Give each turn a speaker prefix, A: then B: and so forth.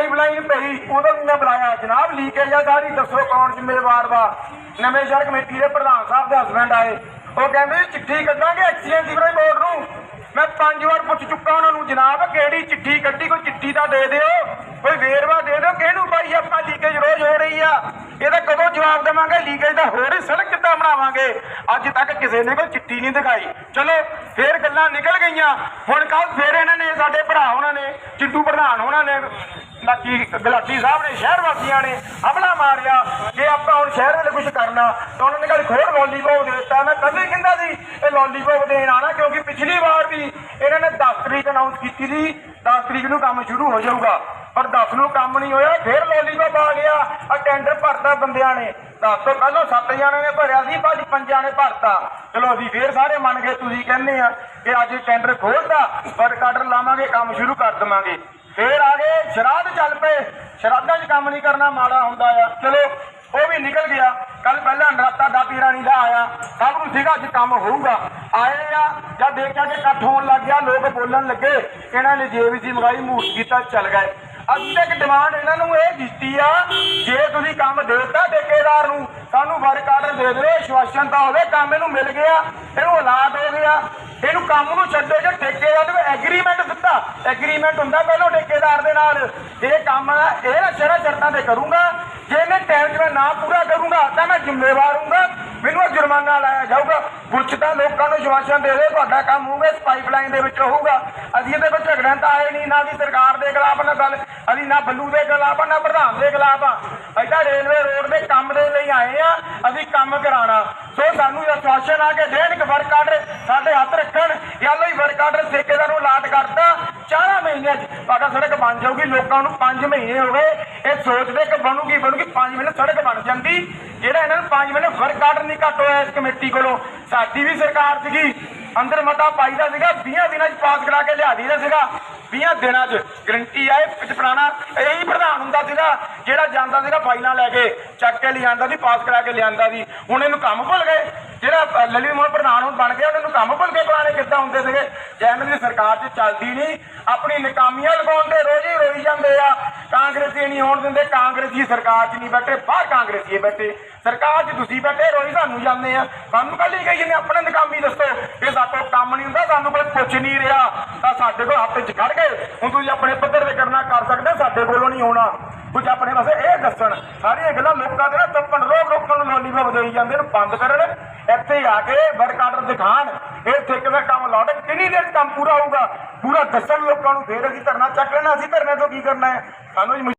A: Pipeline ਪਈ। ਉਦੋਂ ਵੀ ਮੈਂ ਬੁਲਾਇਆ। ਜਨਾਬ ਲੀਕੇਜ ਆ ਸਾਰੀ ਦੱਸੋ ਕੌਣ ਜ਼ਿੰਮੇਵਾਰ ਵਾ। ਨਵੇਂ ਸ਼ਹਿਰ ਕਮੇਟੀ ਦੇ ਪ੍ਰਧਾਨ ਸਾਹਿਬ ਦੇ ਹਸਬੰਡ ਆਏ। ਉਹ ਕਹਿੰਦੇ, ਚਿੱਠੀ ਕੱਢਾਂਗੇ ਐਕਸੀਡੈਂਟ ਸੀਵਰੇਜ ਬੋਰਡ ਨੂੰ। ਮੈਂ ਪੰਜ ਵਾਰ ਪੁੱਛ ਚੁੱਕਾ ਉਹਨਾਂ ਨੂੰ, ਜਨਾਬ, ਕਿਹੜੀ ਚਿੱਠੀ ਕੱਢੀ? ਕੋਈ ਚਿੱਠੀ ਤਾਂ ਦੇ ਦਿਓ। ਕੋਈ ਵੇਰਵਾ ਦੇ ਦਿਓ। ਕਿਹਨੂੰ ਭਾਈ ਆਪਾਂ ਲੀਕੇਜ ਰੋਜ਼ ਹੋ ਰਹੀ ਆ ਇਹਦਾ ਕਦੋਂ ਜਵਾਬ ਦੇਵਾਂਗੇ ਲੀਕੇਜ ਦਾ ਹੋਰ ਹੀ ਸੜਕ ਕਿੱਦਾਂ ਬਣਾਵਾਂਗੇ? ਅੱਜ ਤੱਕ ਕਿਸੇ ਨੇ ਕੋਈ ਚਿੱਠੀ ਨਹੀਂ ਦਿਖਾਈ। ਚਲੋ, ਫੇਰ ਗੱਲਾਂ ਨਿਕਲ ਗਈਆਂ। ਹੁਣ ਕੱਲ ਫੇਰ ਇਹਨਾਂ ਨੇ, ਸਾਡੇ ਭਰਾ ਉਹਨਾਂ ਨੇ, ਚਿੱਟੂ ਪ੍ਰਧਾਨ ਉਹਨਾਂ ਨੇ ਲਾਕੀ ਗਲਾਟੀ ਸਾਹਿਬ ਨੇ, ਸ਼ਹਿਰ ਵਾਸੀਆਂ ਨੇ ਹਮਲਾ ਮਾਰਿਆ। ਜੇ ਆਪਾਂ ਹੁਣ ਸ਼ਹਿਰ ਵਾਲੇ ਕੁਝ ਕਰਨਾ, ਤਾਂ ਉਹਨਾਂ ਨੇ ਕੱਲ ਖੋੜ ਲੋਲੀਪੌਪ ਦੇ ਦਿੱਤਾ। ਮੈਂ ਕਦੇ ਕਹਿੰਦਾ ਸੀ? ਇਹ ਲੋਲੀਪੌਪ ਦੇਣ ਆਣਾ ਕਿਉਂਕਿ ਪਿਛਲੀ ਵਾਰ ਵੀ ਇਹਨਾਂ ਨੇ 10 ਤਰੀਕ ਅਨਾਉਂਸ ਕੀਤੀ ਸੀ। 10 ਤਰੀਕ ਨੂੰ ਕੰਮ ਸ਼ੁਰੂ ਹੋ ਜਾਊਗਾ। ਪਰ 10 ਨੂੰ ਕੰਮ ਨਹੀਂ ਹੋਇਆ, ਫਿਰ ਲੋਲੀਪੌਪ ਆ ਗਿਆ। ਆ ਟੈਂਡਰ ਭਰਤਾ ਬੰਦਿਆਂ ਨੇ। 10 ਤੋਂ ਪਹਿਲਾਂ 7 ਜਣਿਆਂ ਨੇ ਭਰਿਆ ਸੀ, ਬਾਅਦ ਪੰਜਾਂ ਨੇ ਭਰਤਾ। ਚਲੋ ਅਸੀਂ ਫੇਰ ਸਾਰੇ ਮੰਨ ਗਏ, ਤੁਸੀਂ ਕਹਿੰਦੇ ਆ ਕਿ ਅੱਜ ਟੈਂਡਰ ਖੋਲਤਾ ਪਰ ਕਾਡਰ ਲਾਵਾਂਗੇ, ਕੰਮ ਸ਼ੁਰੂ ਕਰ ਦੇਵਾਂਗੇ। ਫੇਰ ਆ ਗਏ, ਸ਼ਰਾਧ ਚੱਲ ਪਏ। ਸ਼ਰਾਧਾਂ 'ਚ ਕੰਮ ਨਹੀਂ ਕਰਨਾ ਮਾੜਾ ਹੁੰਦਾ ਆ। ਚਲੋ ਉਹ ਵੀ ਨਿਕਲ ਗਿਆ। ਕੱਲ ਪਹਿਲਾਂ ਨਰਾਤਾ ਦਾਤੀ ਰਾਣੀ ਦਾ ਆਇਆ। ਸਭ ਨੂੰ ਸੀਗਾ ਅੱਜ ਕੰਮ ਹੋਊਗਾ। ਆਏ ਆ, ਜਦ ਦੇਖਿਆ ਕਿ ਇਕੱਠ ਹੋਣ ਲੱਗ ਗਿਆ, ਲੋਕ ਬੋਲਣ ਲੱਗੇ, ਇਹਨਾਂ ਨੇ ਜੇਬੀਸੀ ਮੰਗਾਈ, ਮੂਰਤ ਕੀਤਾ ਚੱਲ ਗਏ। ਅੱਜ ਤੱਕ ਡਿਮਾਂਡ ਇਹਨਾਂ ਨੂੰ ਇਹ ਕੀਤੀ ਆ, ਜੇ ਤੁਸੀਂ ਕੰਮ ਦੇ ਦਿੱਤਾ ਠੇਕੇਦਾਰ ਨੂੰ, ਸਾਨੂੰ ਵਰਕ ਆਰਡਰ ਦੇ ਦਿਓ ਸ਼ਵਾਸ਼ਨ ਤਾਂ ਹੋਵੇ, ਕੰਮ ਇਹਨੂੰ ਮਿਲ ਗਿਆ ਇਹਨੂੰ ਹਾਲਾਤ ਹੋ ਗਿਆ ਇਹਨੂੰ ਕੰਮ ਨੂੰ ਛੱਡੇ ਜੇ ਠੇਕੇਦਾਰ ਨੂੰ ਐਗਰੀਮੈਂਟ ਦਿੱਤਾ। ਐਗਰੀਮੈਂਟ ਹੁੰਦਾ ਪਹਿਲਾਂ ਠੇਕੇਦਾਰ ਦੇ ਨਾਲ ਇਹ ਕੰਮ ਇਹ ਨਾ ਸ਼ਰਤਾਂ ਤੇ ਕਰੂੰਗਾ। ਜੇ ਇਹਨੇ ਟਾਈਮ 'ਚ ਮੈਂ ਨਾ ਪੂਰਾ ਕਰੂੰਗਾ, ਤਾਂ ਮੈਂ ਜ਼ਿੰਮੇਵਾਰ ਹੂੰਗਾ ਮੈਨੂੰ ਜੁਰਮਾਨਾ ਲਾਇਆ ਜਾਊਗਾ। ਕੁਛ ਤਾਂ ਲੋਕਾਂ ਨੂੰ ਸ਼ਵਾਸ਼ਨ ਦੇ ਦੇ, ਤੁਹਾਡਾ ਕੰਮ ਹੋਊਗਾ, ਇਸ ਪਾਈਪਲਾਈਨ ਦੇ ਵਿੱਚ ਹੋਊਗਾ ਅਸੀਂ ਇਹਦੇ ਵਿੱਚ ਝਗੜਨ ਤਾਂ ਆਏ ਨਹੀਂ, ਨਾ ਦੀ ਸਰਕਾਰ ਦੇ ਖਿਲਾਫ ਨਾ ਗੱਲ, ਅਸੀਂ ਨਾ ਬੱਲੂ ਦੇ ਖਿਲਾਫ ਨਾ ਪ੍ਰਧਾਨ ਦੇ ਖਿਲਾਫ ਆ। ਅਸੀਂ ਰੇਲਵੇ ਰੋਡ ਦੇ ਕੰਮ ਦੇ ਲਈ ਆਏ ਆ, ਅਸੀਂ ਕੰਮ ਕਰਾਉਣਾ। ਸੋ ਸਾਨੂੰ ਇਹ ਸ਼ਵਾਸ਼ਨ ਆ ਕੇ ਦੇਣ, ਇੱਕ ਵਰਕ ਆਰਡਰ ਸਾਡੇ ਹੱਥ ਰੱਖਣ। ਜਾਂ ਲਈ ਵਰਕ ਆਰਡਰ ਠੇਕੇਦਾਰ ਨੂੰ ਲਾਟ ਕਰਤਾ। ਚਾਰਾਂ ਮਹੀਨਿਆਂ 'ਚ ਤੁਹਾਡਾ ਸੜਕ ਬਣ ਜਾਊਗੀ, ਲੋਕਾਂ ਨੂੰ 5 ਮਹੀਨੇ ਹੋ ਗਏ। ਇਹ ਸੋਚਦੇ ਕਿ ਬਣੂਗੀ ਬਣੂਗੀ 5 ਮਹੀਨੇ ਸੜਕ ਬਣ ਜਾਂਦੀ। ਜਿਹੜਾ ਇਹਨਾਂ ਨੂੰ 5 ਮਹੀਨੇ ਵਰਕ ਆਰਡਰ ਨਹੀਂ ਘੱਟ ਹੋਇਆ ਇਸ ਕਮੇਟੀ ਕੋਲੋਂ, ਸਾਡੀ ਵੀ ਸਰਕਾਰ ਸੀਗੀ। ਅੰਦਰ ਮਤਾ ਪਾਈਦਾ ਸੀਗਾ 20 ਦਿਨਾਂ 'ਚ ਪਾਸ ਕਰਾ ਕੇ ਲਿਆ ਦੀਦਾ ਸੀਗਾ। 20 ਦਿਨਾਂ 'ਚ ਗਰੰਟੀ ਆਏ, ਵਿੱਚ ਪੁਰਾਣਾ ਇਹੀ ਪ੍ਰਧਾਨ ਹੁੰਦਾ ਸੀਗਾ, ਜਿਹੜਾ ਜਾਂਦਾ ਸੀਗਾ ਫਾਈਲਾਂ ਲੈ ਕੇ, ਚੱਕ ਕੇ ਲਿਆਂਦਾ ਸੀ, ਪਾਸ ਕਰਾ ਕੇ ਲਿਆਂਦਾ ਸੀ। ਹੁਣ ਇਹਨੂੰ ਕੰਮ ਭੁੱਲ ਗਏ। ਜਿਹੜਾ ਅ, ਲਲਿਤ ਮੋਹਨ ਪ੍ਰਧਾਨ ਹੁਣ ਬਣ ਗਿਆ ਉਹਨਾਂ ਨੂੰ ਕੰਮ ਭੁੱਲ ਗਏ ਪੁਰਾਣੇ ਕਿੱਦਾਂ ਹੁੰਦੇ ਸੀਗੇ? ਜੈਨ ਦੀ ਸਰਕਾਰ 'ਚ ਚੱਲਦੀ ਨਹੀਂ ਆਪਣੀ ਨਕਾਮੀਆਂ ਲਗਾਉਣ ਤੇ ਰੋਜ਼ ਹੀ ਰੋਈ ਜਾਂਦੇ ਆ। ਕਾਂਗਰਸੀ ਨਹੀਂ ਹੋਣ ਦਿੰਦੇ ਕਾਂਗਰਸੀ ਸਰਕਾਰ 'ਚ ਨਹੀਂ ਬੈਠੇ ਬਾਹਰ ਕਾਂਗਰਸੀ ਬੈਠੇ। ਸਰਕਾਰ 'ਚ ਤੁਸੀਂ ਬੈਠੇ ਰੋਈ ਸਾਨੂੰ ਜਾਂਦੇ ਆ। ਸਾਨੂੰ ਕੱਲ ਹੀ ਕਹੀ ਨੇ ਆਪਣੇ ਨਕਾਮੀ ਦੱਸੋ। ਇਹ ਸਾਤੋਂ ਕੰਮ ਨਹੀਂ ਹੁੰਦਾ ਸਾਨੂੰ ਕੋਈ ਪੁੱਛ ਨਹੀਂ ਰਿਹਾ। ਤਾਂ ਸਾਡੇ ਕੋਲ ਹੱਥ 'ਚ ਖੜ ਗਏ ਹੁਣ ਤੁਸੀਂ ਆਪਣੇ ਪੱਧਰ ਤੇ ਕਰਨਾ ਕਰ ਸਕਦੇ ਸਾਡੇ ਕੋਲੋਂ ਨਹੀਂ ਹੋਣਾ। ਕੁਝ ਆਪਣੇ ਪਾਸੇ ਇਹ ਦੱਸਣ, ਸਾਰੀਆਂ ਗੱਲਾਂ ਲੋਕਾਂ ਦੇ ਨਾ ਤੱਪਣ ਰੋਕ ਰੋਕਣ ਨੂੰ ਲੋਲੀਪੌਪ ਦੇਈ ਜਾਂਦੇ ਨੇ, ਬੰਦ ਕਰਨ ਇੱਥੇ ਆ ਕੇ ਵਰਕ ਆਰਡਰ ਦਿਖਾਣ, ਇਹ ਠੇਕੇ ਦਾ ਕੰਮ ਲਾਉਣ, ਕਿੰਨੀ ਦੇਰ ਕੰਮ ਪੂਰਾ ਹੋਊਗਾ? ਪੂਰਾ ਦੱਸਣ ਲੋਕਾਂ ਨੂੰ, ਫੇਰ ਅਸੀਂ ਧਰਨਾ ਚੱਕ ਲੈਣਾ, ਅਸੀਂ ਧਰਨੇ ਤੋਂ ਕੀ ਕਰਨਾ ਹੈ? ਸਾਨੂੰ